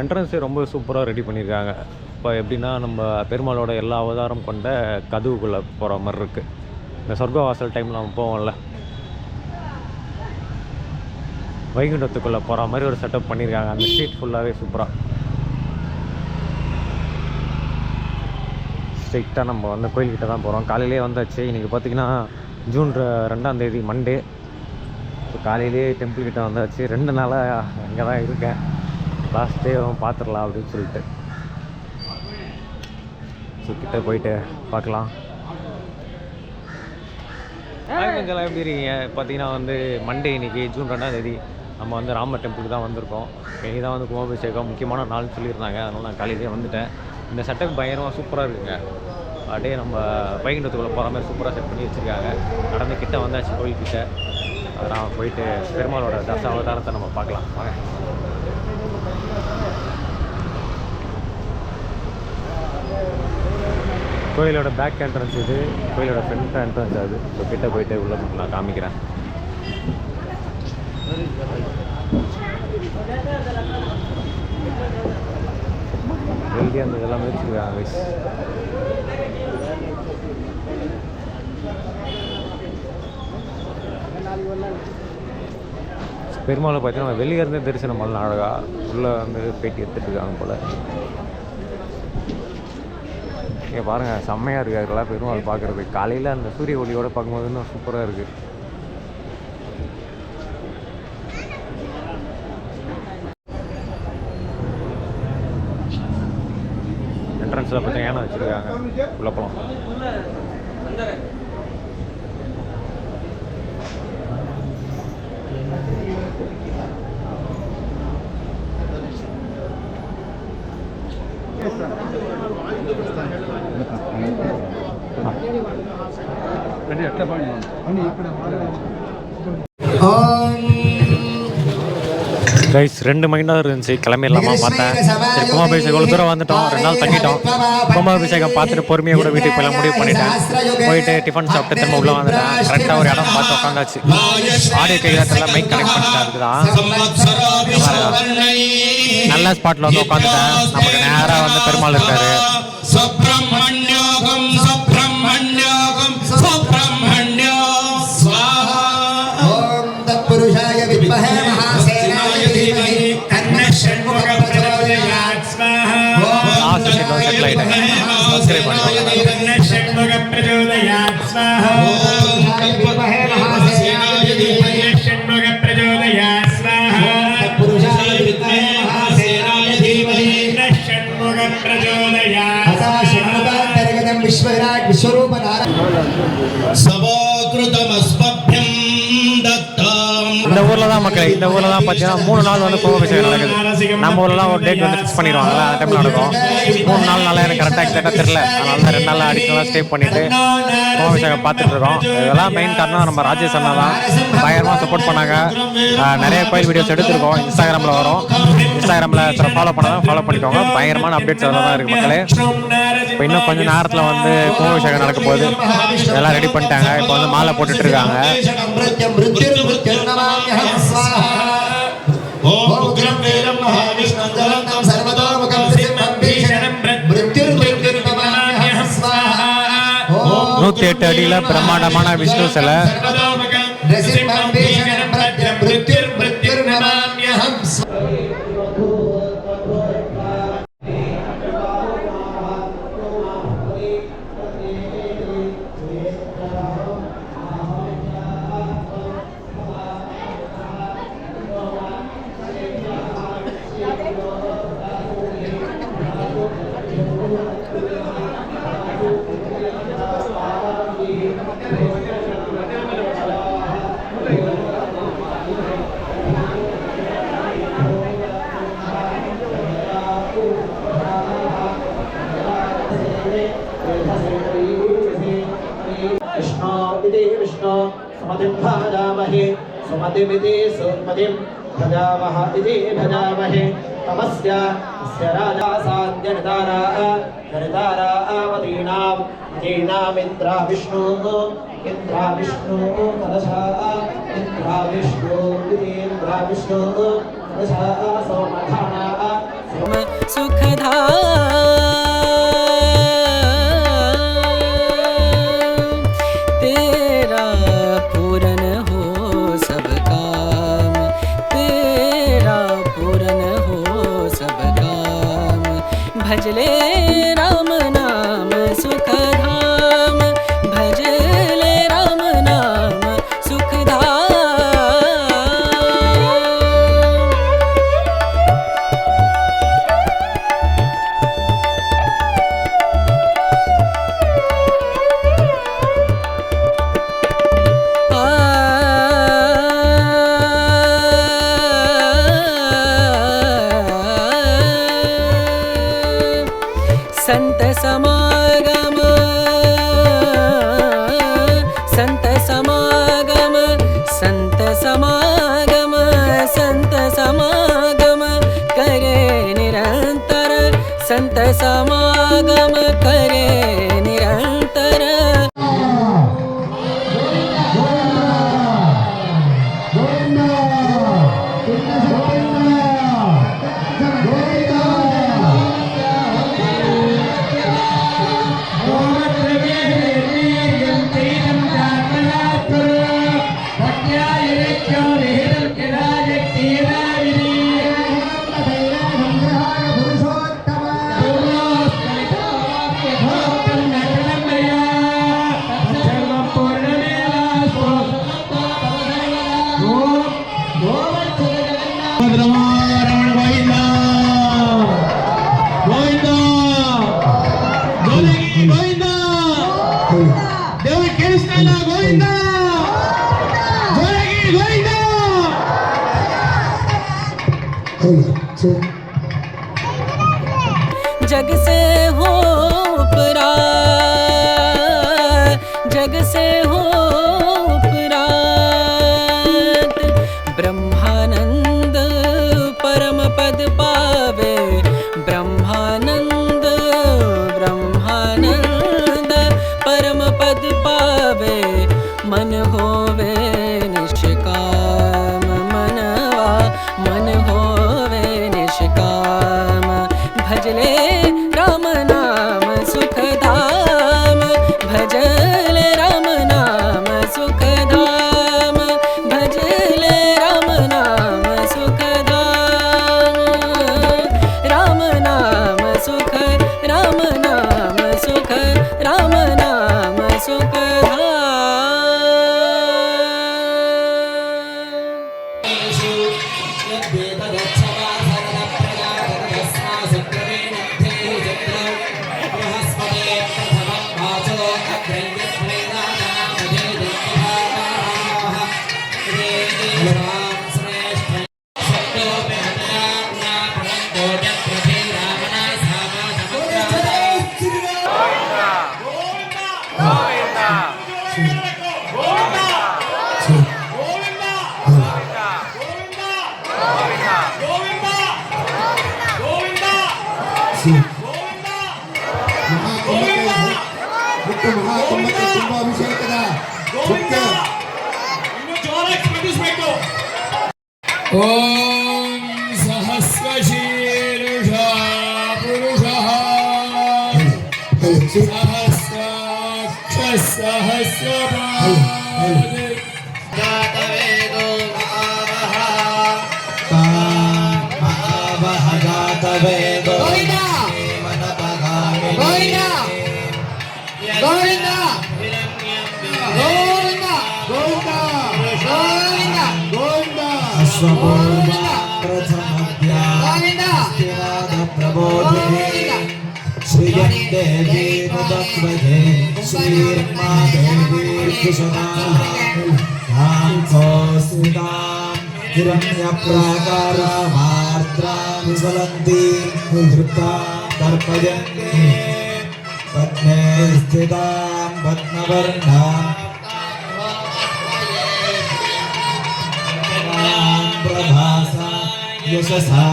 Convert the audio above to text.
என்ட்ரன்ஸே ரொம்ப சூப்பராக ரெடி பண்ணியிருக்காங்க இப்போ எப்படின்னா நம்ம பெருமாளோட எல்லா அவதாரம் கொண்ட கதவுக்குள்ளே போகிற மாதிரி இருக்குது இந்த சொர்க்கவாசல் டைமில் நம்ம போவோம்ல. வைகுண்டத்துக்குள்ளே போகிற மாதிரி ஒரு செட்டப் பண்ணியிருக்காங்க அந்த ஸ்ட்ரீட் ஃபுல்லாகவே சூப்பராக ஸ்ட்ரைட்டாக நம்ம வந்து கோயில்கிட்ட தான் போகிறோம் காலையிலே வந்தாச்சு. இன்றைக்கி பார்த்தீங்கன்னா ஜூன் ரெண்டாந்தேதி ரெண்டாம் தேதி மண்டே ஸோ காலையிலே டெம்பிள் கிட்ட வந்தாச்சு. ரெண்டு நாளாக இங்கே தான் இருக்கேன். லாஸ்ட் டே பார்த்துடலாம் அப்படின்னு சொல்லிட்டு. ஸோ கிட்ட போயிட்டு பார்க்கலாம். ஹாய் எப்படி இருக்கீங்க? பார்த்தீங்கன்னா வந்து மண்டே இன்னைக்கு ஜூன் ரெண்டாம் தேதி நம்ம வந்து ராமர் டெம்பிளுக்கு தான் வந்திருக்கோம். இன்னைக்கு தான் வந்து கும்பாபிஷேகம் முக்கியமான நாள்னு சொல்லியிருந்தாங்க. அதனால் நான் காலையிலேயே வந்துட்டேன். இந்த செட்டப் பயங்கரமாக சூப்பராக இருக்குங்க. அப்படியே நம்ம வைகுண்டத்துக்குள்ளே போகிற மாதிரி சூப்பராக செட் பண்ணி வச்சுருக்காங்க. நடந்து கிட்ட வந்தாச்சு கோயில்கிட்ட. நான் போயிட்டு பெருமாளோட தச அவதாரத்தை நம்ம பார்க்கலாம். வாங்க. கோயிலோட பேக் என்ட்ரன்ஸ் இது கோயிலோட ஃப்ரண்ட் என்ட்ரன்ஸ் அது. ஸோ கிட்ட போயிட்டு உள்ள நான் காமிக்கிறேன். வெளியே அந்த இதெல்லாம் வச்சுருக்காங்க விஷ் பெருமாளை பார்த்தீங்கன்னா வெளியே இருந்தே தரிசனம் பண்ணலாம் அழகாக உள்ளே வந்து பேட்டி எடுத்துட்டு இருக்காங்க போல. இங்கே பாருங்கள் செம்மையாக இருக்குது பெரும் பெருமாள் பார்க்குறது காலையில் அந்த சூரிய ஒளியோட பார்க்கும்போது இன்னும் சூப்பராக இருக்குது என்ட்ரன்ஸில் பார்த்தீங்கன்னா வச்சுருக்காங்க. உள்ள போகலாம் கைஸ் ரெண்டு மைண்டாக இருந்துச்சு. கிளம்பிடலாமா? பார்த்தேன். சரி கும்பாபிஷேகம் இவ்வளோ தூரம் வந்துட்டோம். ரெண்டு நாள் தங்கிட்டோம். கும்பாபிஷேகம் பார்த்துட்டு பொறுமையாக கூட வீட்டுக்கு போய் முடிவு பண்ணிட்டேன். போயிட்டு டிஃபன் சாப்பிட்டு திரும்ப உள்ளே வந்துட்டேன். கரெக்டாக ஒரு இடம் பார்த்து உட்காந்தாச்சு ஆடியோ கையாட்டெல்லாம் மைக் கனெக்ட் பண்ணிட்டேன் அதுதான் நல்ல ஸ்பாட்டில் வந்து உட்காந்துட்டேன் நமக்கு நேராக வந்து பெருமாள் இருக்காரு. पुरुषाय विद्महे महासेनाय धीमहि तन्नः षण्मुखः प्रचोदयात् स्वाहा ओम तन्नः षण्मुखः प्रचोदयात् स्वाहा ओम विश्वरूप नारायण இந்த ஊரில் தான் மக்கள் இந்த ஊரில் தான் பார்த்தீங்கன்னா மூணு நாள் வந்து கும்பாபிஷேகம் நடக்குது. நம்ம ஊர்லலாம் ஒரு டேட் வந்து ஃபிக்ஸ் பண்ணிடுவாங்கல்ல அந்த டைம் நடக்கும். மூணு நாள் நல்லா எனக்கு கரெக்டாக எக்ஸாக்டாக தெரில அதனால தான் ரெண்டு நாள் அடிக்கலாம் ஸ்டே பண்ணிட்டு கும்பாபிஷேகம் பார்த்துட்டு இருக்கோம். இதெல்லாம் மெயின் காரணம் நம்ம ராஜேஷ் அண்ணா தான். பயங்கரமாக சப்போர்ட் பண்ணாங்க. நிறைய கோயில் வீடியோஸ் எடுத்திருக்கோம். இன்ஸ்டாகிராமில் வரும். இன்ஸ்டாகிராமில் ஃபாலோ பண்ணாதான் ஃபாலோ பண்ணிக்கோங்க. பயங்கரமான அப்டேட்ஸ் அதில் தான் இருக்குது மக்களே. இப்போ இன்னும் கொஞ்ச நேரத்தில் வந்து கும்பாபிஷேகம் நடக்க போது எல்லாம் ரெடி பண்ணிட்டாங்க. இப்போ வந்து மாலை போட்டுட்டு இருக்காங்க நூத்தி எட்டு அடியில பிரம்மாண்டமான விஷ்ணு சிலை. विष्णु इति विष्णु सुमतिं भजामहे सुमतिमिति सुमतिं भजामः इति भजामहे तमस्य अस्य राजा साध्यनितारा जनितारावतीनां मतीनामिन्द्रा विष्णुः इन्द्रा विष्णुः कलशा इन्द्रा विष्णु इति इन्द्रा विष्णुः कलशा सोमधाना सुखधा presente. जग से हो उपरा जग से हो ಮುಖ್ಯ ಮಹಾಕುಂಭಕ್ಕೆ ಕುಂಭಾಭಿಷೇಕದ ಮುಖ್ಯ ఓం సహస్రశీర్ష పురుష సహస్రాక్ష సహస్రపాద గోవింద గోవింద గోవింద గోవింద గోవింద అశ్వపూర్వ ప్రథమధ్యాద ప్రబోధిని శ్రియం దేవీ ముదక్వజే శ్రీర్మాదేవీ కుశమాస్థితాం హిరణ్యప్రాకారమార్ద్రాం జ్వలంతి ధృతాం पद्मे स्थितां पद्मवर्णां। प्रभासा यशसा